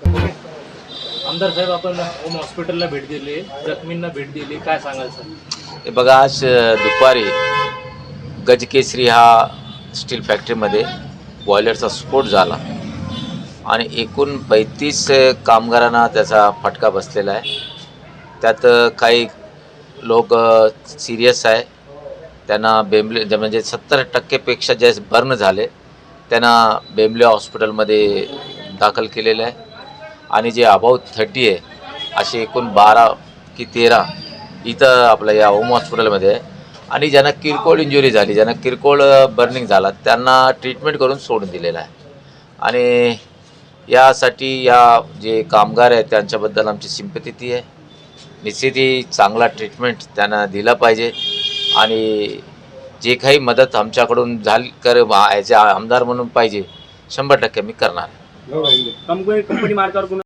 आमदार साहेब आपण होम हॉस्पिटलला भेट दिली. जखमींना भेट दिली. काय सांगाल सर हे बघा आज दुपारी गजकेसरी हा स्टील फॅक्टरीमध्ये बॉयलरचा स्फोट झाला. आणि एकूण पैतीस कामगारांना त्याचा फटका बसलेला आहे. त्यात काही लोक सिरियस आहे. त्यांना बेंबले म्हणजे सत्तर टक्केपेक्षा जे बर्न झाले. त्यांना बेंबले हॉस्पिटलमध्ये दाखल केलेलं आहे. आणि जे अबाव थर्टी आहे असे एकूण बारा की तेरा इथं आपलं या होम हॉस्पिटलमध्ये आहे. आणि ज्यांना किरकोळ इंजुरी झाली ज्यांना किरकोळ बर्निंग झाला त्यांना ट्रीटमेंट करून सोडून दिलेलं आहे. आणि यासाठी या जे कामगार आहेत त्यांच्याबद्दल आमची सिंपती ती आहे. निश्चितही चांगला ट्रीटमेंट त्यांना दिला पाहिजे. आणि जे काही मदत आमच्याकडून झाली कर ॲज आमदार म्हणून पाहिजे शंभर टक्के मी करणार